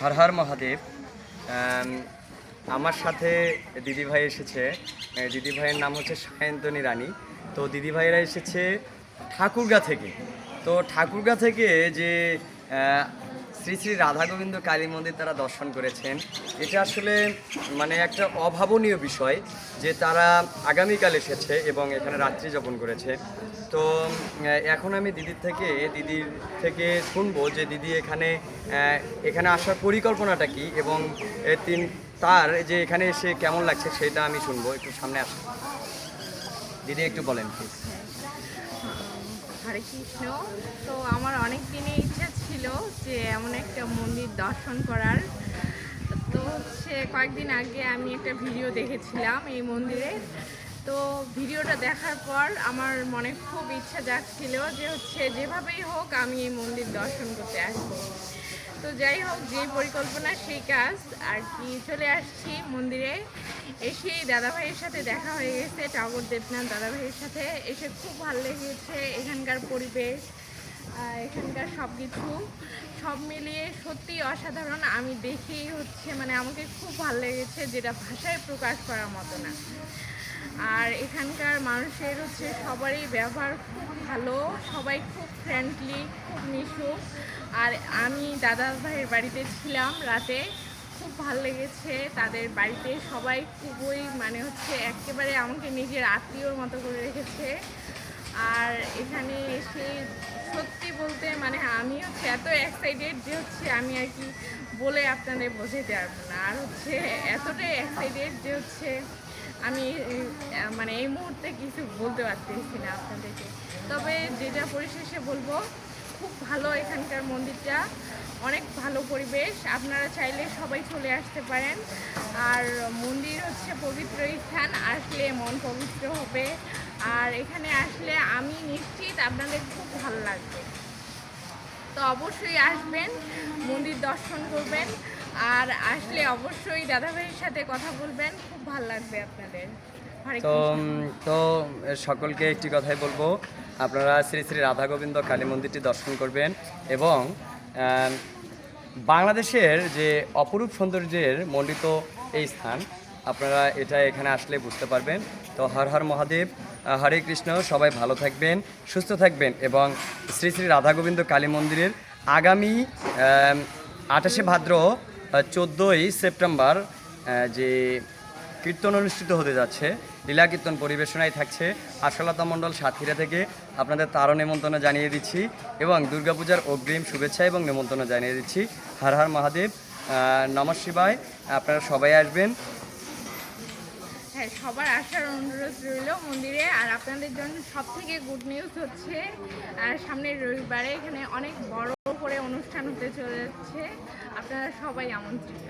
হর হর মহাদেব। আমার সাথে দিদিভাই এসেছে। দিদিভাইয়ের নাম হচ্ছে সায়ন্তনী রানী। তো দিদিভাইরা এসেছে ঠাকুরগা থেকে। তো ঠাকুরগা থেকে যে শ্রী শ্রী রাধা গোবিন্দ কালী মন্দির তারা দর্শন করেছেন। এটা আসলে মানে একটা অভাবনীয় বিষয় যে তারা আগামীকাল এসেছে এবং এখানে রাত্রি যাপন করেছে। তো এখন আমি দিদির থেকে দিদির থেকে শুনব যে দিদি এখানে এখানে আসার পরিকল্পনাটা কি এবং তিন, তার যে এখানে এসে কেমন লাগছে সেটা আমি শুনব। একটু সামনে আসুন দিদি, একটু বলেন প্লিজ হরে কৃষ্ণ। তো আমার অনেক দিনই ইচ্ছা এমন একটা মন্দির দর্শন করার। তো হচ্ছে কয়েকদিন আগে আমি একটা ভিডিও দেখেছিলাম এই মন্দিরে। তো ভিডিওটা দেখার পর আমার মনে খুব ইচ্ছা জাগছিল যে হচ্ছে যেভাবেই হোক আমি এই মন্দির দর্শন করতে আসব। তো যাই হোক, যে পরিকল্পনা, সেই কাজ। আর কি, চলে আসছি মন্দিরে। এসে দাদাভাইয়ের সাথে দেখা হয়ে গেছে, টাগর দেবনাথ দাদাভাইয়ের সাথে। এসে খুব ভালো লেগেছে এখানকার পরিবেশ এখানকার সব কিছু সব মিলিয়ে সত্যি অসাধারণ। আমি দেখেই হচ্ছে মানে আমাকে খুব ভালো লেগেছে যেটা ভাষায় প্রকাশ করার মতো না। আর এখানকার মানুষের হচ্ছে সবারই ব্যবহার খুব ভালো, সবাই খুব ফ্রেন্ডলি খুব মিশুক। আর আমি দাদা ভাইয়ের বাড়িতে ছিলাম রাতে, খুব ভালো লেগেছে তাদের বাড়িতে। সবাই খুবই মানে হচ্ছে একেবারে আমাকে নিজের আত্মীয়র মতো করে রেখেছে। আর এখানে এসে সত্যি বলতে মানে আমি হচ্ছে এত এক্সাইটেড যে হচ্ছে আমি আর কি বলে আপনাদের বোঝাতে পারব না। আর হচ্ছে এতটাই এক্সাইটেড যে হচ্ছে আমি মানে এই মুহূর্তে কিছু বলতে পারতেছি না আপনাদেরকে। তবে যেটা পরিশেষে বলব, খুব ভালো এখানকার মন্দিরটা। অনেক ভালো পরিবেশ। আপনারা চাইলে সবাই চলে আসতে পারেন। আর মন্দির হচ্ছে পবিত্র স্থান, আসলে মন পবিত্র হবে। আর এখানে আসলে আমি নিশ্চিত আপনাদের খুব ভালো লাগবে। তো অবশ্যই আসবেন মন্দির দর্শন করবেন। আর আসলে অবশ্যই দাদাভাইয়ের সাথে কথা বলবেন খুব ভালো লাগবে আপনাদের। তো তো সকলকে একটি কথাই বলব। আপনারা শ্রী শ্রী রাধা গোবিন্দ কালী মন্দিরটি দর্শন করবেন এবং বাংলাদেশের যে অপরূপ সৌন্দর্যের মণ্ডিত এই স্থান আপনারা এটা এখানে আসলে বুঝতে পারবেন। তো হর হর মহাদেব হরে কৃষ্ণ, সবাই ভালো থাকবেন, সুস্থ থাকবেন এবং শ্রী শ্রী রাধা গোবিন্দ কালী মন্দিরের আগামী আঠাশে ভাদ্র চোদ্দোই সেপ্টেম্বর যে কীর্তন অনুষ্ঠিত হতে যাচ্ছে, লীলা কীর্তন পরিবেশনায় থাকছে আশালতা মণ্ডল সাতক্ষীরা থেকে। আপনাদের তারও নেমন্তন্ন জানিয়ে দিচ্ছি এবং দুর্গাপূজার অগ্রিম শুভেচ্ছা এবং নেমন্তন্ন জানিয়ে দিচ্ছি। হর হর মহাদেব নমঃ শিবায়, আপনারা সবাই আসবেন। হ্যাঁ সবার আসার অনুরোধ রইল মন্দিরে। আর আপনাদের জন্য সব থেকে গুড নিউজ হচ্ছে, আর সামনের রবিবারে এখানে অনেক বড় করে অনুষ্ঠান হতে চলেছে। আপনারা সবাই আমন্ত্রিত।